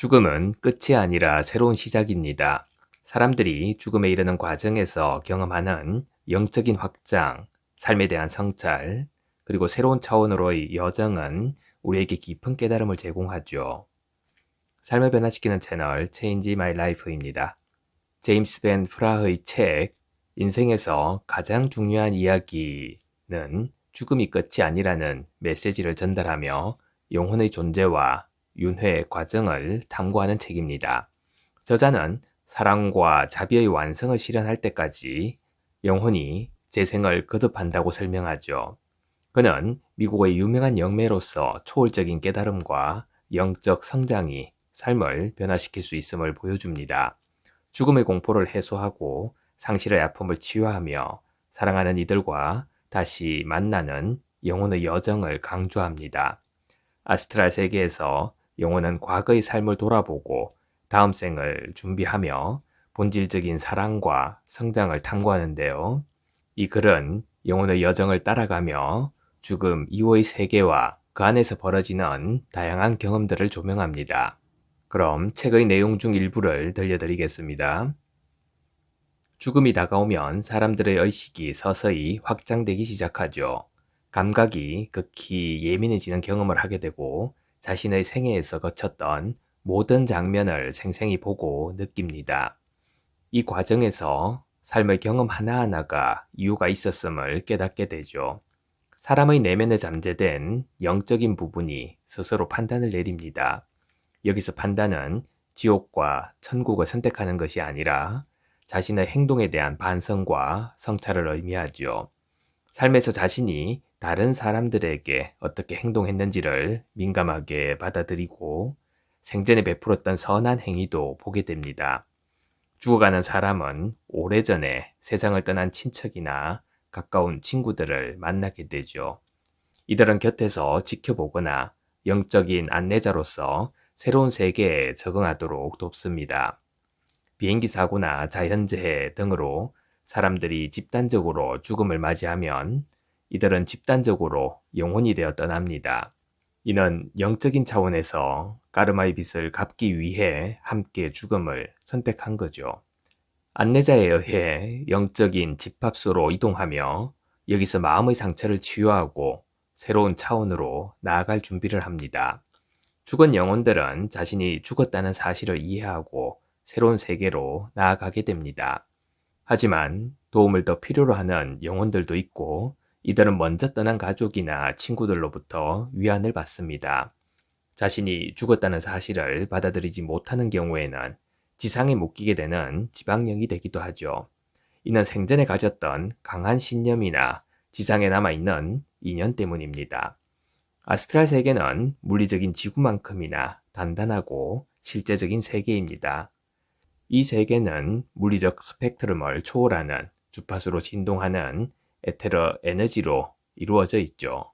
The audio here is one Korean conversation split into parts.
죽음은 끝이 아니라 새로운 시작입니다. 사람들이 죽음에 이르는 과정에서 경험하는 영적인 확장, 삶에 대한 성찰, 그리고 새로운 차원으로의 여정은 우리에게 깊은 깨달음을 제공하죠. 삶을 변화시키는 채널 Change My Life입니다. 제임스 벤 프라흐의 책 인생에서 가장 중요한 이야기는 죽음이 끝이 아니라는 메시지를 전달하며 영혼의 존재와 윤회의 과정을 탐구하는 책입니다. 저자는 사랑과 자비의 완성을 실현할 때까지 영혼이 재생을 거듭한다고 설명하죠. 그는 미국의 유명한 영매로서 초월적인 깨달음과 영적 성장이 삶을 변화시킬 수 있음을 보여줍니다. 죽음의 공포를 해소하고 상실의 아픔을 치유하며 사랑하는 이들과 다시 만나는 영혼의 여정을 강조합니다. 아스트랄 세계에서 영혼은 과거의 삶을 돌아보고 다음 생을 준비하며 본질적인 사랑과 성장을 탐구하는데요. 이 글은 영혼의 여정을 따라가며 죽음 이후의 세계와 그 안에서 벌어지는 다양한 경험들을 조명합니다. 그럼 책의 내용 중 일부를 들려드리겠습니다. 죽음이 다가오면 사람들의 의식이 서서히 확장되기 시작하죠. 감각이 극히 예민해지는 경험을 하게 되고 자신의 생애에서 거쳤던 모든 장면을 생생히 보고 느낍니다. 이 과정에서 삶의 경험 하나하나가 이유가 있었음을 깨닫게 되죠. 사람의 내면에 잠재된 영적인 부분이 스스로 판단을 내립니다. 여기서 판단은 지옥과 천국을 선택하는 것이 아니라 자신의 행동에 대한 반성과 성찰을 의미하죠. 삶에서 자신이 다른 사람들에게 어떻게 행동했는지를 민감하게 받아들이고 생전에 베풀었던 선한 행위도 보게 됩니다. 죽어가는 사람은 오래전에 세상을 떠난 친척이나 가까운 친구들을 만나게 되죠. 이들은 곁에서 지켜보거나 영적인 안내자로서 새로운 세계에 적응하도록 돕습니다. 비행기 사고나 자연재해 등으로 사람들이 집단적으로 죽음을 맞이하면 이들은 집단적으로 영혼이 되어 떠납니다. 이는 영적인 차원에서 까르마의 빚을 갚기 위해 함께 죽음을 선택한 거죠. 안내자에 의해 영적인 집합소로 이동하며 여기서 마음의 상처를 치유하고 새로운 차원으로 나아갈 준비를 합니다. 죽은 영혼들은 자신이 죽었다는 사실을 이해하고 새로운 세계로 나아가게 됩니다. 하지만 도움을 더 필요로 하는 영혼들도 있고 이들은 먼저 떠난 가족이나 친구들로부터 위안을 받습니다. 자신이 죽었다는 사실을 받아들이지 못하는 경우에는 지상에 묶이게 되는 지방령이 되기도 하죠. 이는 생전에 가졌던 강한 신념이나 지상에 남아있는 인연 때문입니다. 아스트랄 세계는 물리적인 지구만큼이나 단단하고 실제적인 세계입니다. 이 세계는 물리적 스펙트럼을 초월하는 주파수로 진동하는 에테러 에너지로 이루어져 있죠.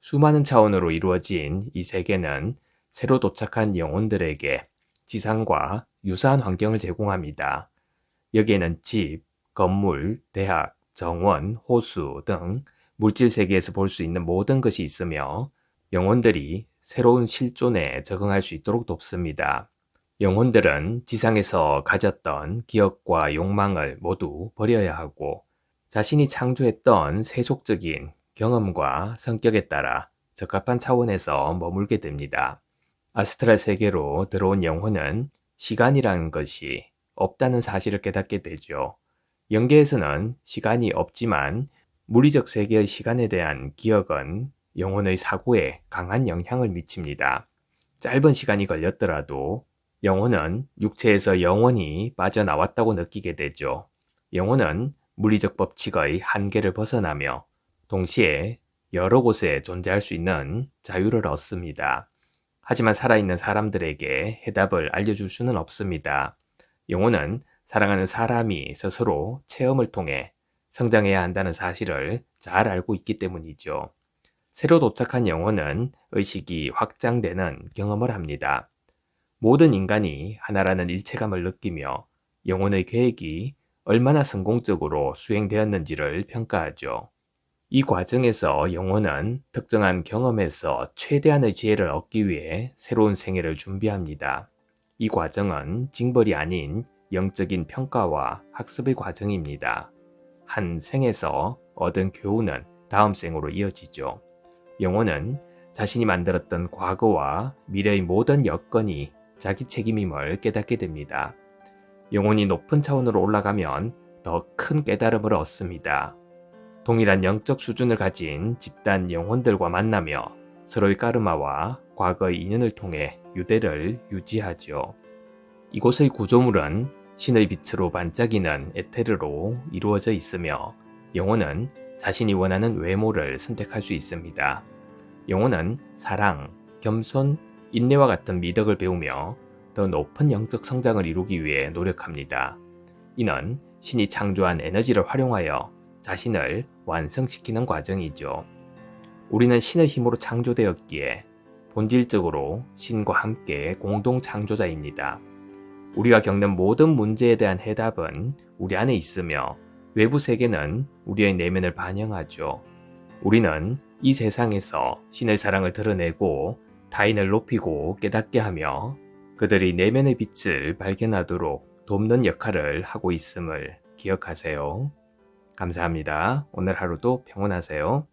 수많은 차원으로 이루어진 이 세계는 새로 도착한 영혼들에게 지상과 유사한 환경을 제공합니다. 여기에는 집, 건물, 대학, 정원, 호수 등 물질 세계에서 볼 수 있는 모든 것이 있으며 영혼들이 새로운 실존에 적응할 수 있도록 돕습니다. 영혼들은 지상에서 가졌던 기억과 욕망을 모두 버려야 하고 자신이 창조했던 세속적인 경험과 성격에 따라 적합한 차원에서 머물게 됩니다. 아스트랄 세계로 들어온 영혼은 시간이라는 것이 없다는 사실을 깨닫게 되죠. 영계에서는 시간이 없지만 물리적 세계의 시간에 대한 기억은 영혼의 사고에 강한 영향을 미칩니다. 짧은 시간이 걸렸더라도 영혼은 육체에서 영원히 빠져나왔다고 느끼게 되죠. 영혼은 물리적 법칙의 한계를 벗어나며 동시에 여러 곳에 존재할 수 있는 자유를 얻습니다. 하지만 살아있는 사람들에게 해답을 알려줄 수는 없습니다. 영혼은 사랑하는 사람이 스스로 체험을 통해 성장해야 한다는 사실을 잘 알고 있기 때문이죠. 새로 도착한 영혼은 의식이 확장되는 경험을 합니다. 모든 인간이 하나라는 일체감을 느끼며 영혼의 계획이 얼마나 성공적으로 수행되었는지를 평가하죠. 이 과정에서 영혼은 특정한 경험에서 최대한의 지혜를 얻기 위해 새로운 생애를 준비합니다. 이 과정은 징벌이 아닌 영적인 평가와 학습의 과정입니다. 한 생에서 얻은 교훈은 다음 생으로 이어지죠. 영혼은 자신이 만들었던 과거와 미래의 모든 여건이 자기 책임임을 깨닫게 됩니다. 영혼이 높은 차원으로 올라가면 더 큰 깨달음을 얻습니다. 동일한 영적 수준을 가진 집단 영혼들과 만나며 서로의 까르마와 과거의 인연을 통해 유대를 유지하죠. 이곳의 구조물은 신의 빛으로 반짝이는 에테르로 이루어져 있으며 영혼은 자신이 원하는 외모를 선택할 수 있습니다. 영혼은 사랑, 겸손, 인내와 같은 미덕을 배우며 더 높은 영적 성장을 이루기 위해 노력합니다. 이는 신이 창조한 에너지를 활용하여 자신을 완성시키는 과정이죠. 우리는 신의 힘으로 창조되었기에 본질적으로 신과 함께 공동 창조자입니다. 우리가 겪는 모든 문제에 대한 해답은 우리 안에 있으며 외부 세계는 우리의 내면을 반영하죠. 우리는 이 세상에서 신의 사랑을 드러내고 타인을 높이고 깨닫게 하며 그들이 내면의 빛을 발견하도록 돕는 역할을 하고 있음을 기억하세요. 감사합니다. 오늘 하루도 평온하세요.